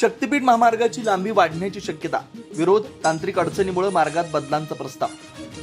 शक्तीपीठ महामार्गाची लांबी वाढण्याची शक्यता विरोध तांत्रिक अडचणीमुळे मार्गात बदलांचा प्रस्ताव.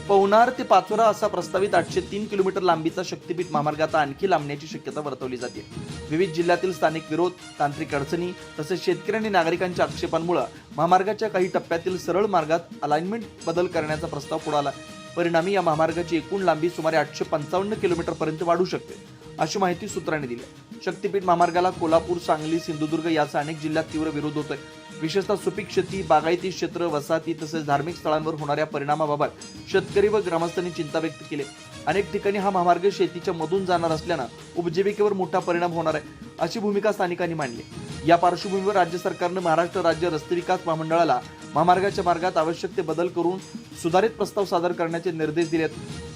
पवनार ते पाचोरा असा प्रस्तावित आठशे तीन किलोमीटर लांबीचा शक्तीपीठ महामार्ग आता आणखी लांबण्याची शक्यता वर्तवली जाते. विविध जिल्ह्यातील स्थानिक विरोध तांत्रिक अडचणी तसेच शेतकरी आणि नागरिकांच्या आक्षेपांमुळे महामार्गाच्या काही टप्प्यातील सरळ मार्गात अलाइनमेंट बदल करण्याचा प्रस्ताव पुढे आला. परिणामी या महामार्गाची एकूण लांबी सुमारे आठशे पंचावन्न किलोमीटर पर्यंत वाढू शकते अशी माहिती सूत्रांनी दिली शक्तीपीठ महामार्गाला कोल्हापूर सांगली सिंधुदुर्ग यासह अनेक जिल्ह्यात तीव्र विरोध होतोय. विशेषतः सुपीक शेती बागायती क्षेत्र वसाहती तसेच धार्मिक स्थळांवर होणाऱ्या परिणामाबाबत शेतकरी व ग्रामस्थांनी चिंता व्यक्त केली अनेक ठिकाणी हा महामार्ग शेतीच्या मधून जाणार असल्यानं उपजीविकेवर मोठा परिणाम होणार आहे अशी भूमिका स्थानिकांनी मांडली या पार्श्वभूमीवर राज्य सरकारनं महाराष्ट्र राज्य रस्ते विकास महामंडळाला महामार्गाच्या मार्गात आवश्यक ते बदल करून सुधारित प्रस्ताव सादर करण्याचे निर्देश दिले आहेत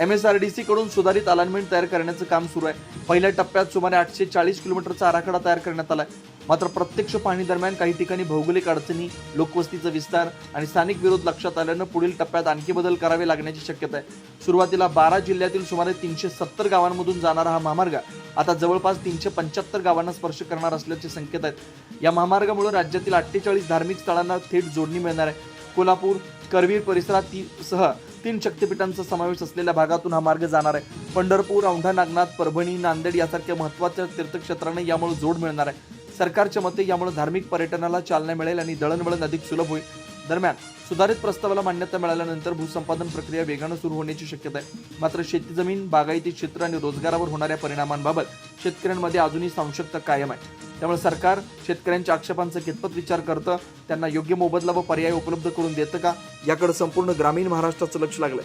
M S R D C कडून सुधारित अलाइनमेंट तयार करण्याचं काम सुरू आहे. पहिल्या टप्प्यात सुमारे आठशे चाळीस किलोमीटरचा आराखडा तयार करण्यात आलाय. मात्र प्रत्यक्ष पाहणी दरम्यान काही ठिकाणी भौगोलिक अडचणी लोकवस्तीचा विस्तार आणि स्थानिक विरोध लक्षात आल्यानं पुढील टप्प्यात आणखी बदल करावे लागण्याची शक्यता आहे. सुरुवातीला बारा जिल्ह्यातील सुमारे तीनशे सत्तर गावांमधून जाणारा हा महामार्ग आता जवळपास तीनशे पंच्याहत्तर गावांना स्पर्श करणार असल्याचे संकेत आहेत. या महामार्गामुळे राज्यातील अठ्ठेचाळीस धार्मिक स्थळांना थेट जोडणी मिळणार आहे. कोल्हापूर करवीर परिसरात ती सह तीन शक्तिपीठांचा समावेश असलेल्या भागातून हा मार्ग जाणार आहे. पंढरपूर औंढा नागनाथ परभणी नांदेड यासारख्या महत्त्वाच्या तीर्थक्षेत्रांना यामुळे जोड मिळणार आहे. सरकारच्या मते यामुळे धार्मिक पर्यटनाला चालना मिळेल आणि दळणवळण अधिक सुलभ होईल. दरम्यान सुधारित प्रस्तावाला मान्यता मिळाल्यानंतर भूसंपादन प्रक्रिया वेगानं सुरू होण्याची शक्यता आहे. मात्र शेती जमीन बागायती क्षेत्र आणि रोजगारावर होणाऱ्या परिणामांबाबत शेतकऱ्यांमध्ये अजूनही संशक्त कायम आहे. त्यामुळे सरकार शेतकऱ्यांच्या आक्षेपांचा कितपत विचार करतं त्यांना योग्य मोबदला व पर्याय उपलब्ध करून देतं का याकडे संपूर्ण ग्रामीण महाराष्ट्राचं लक्ष लागलंय.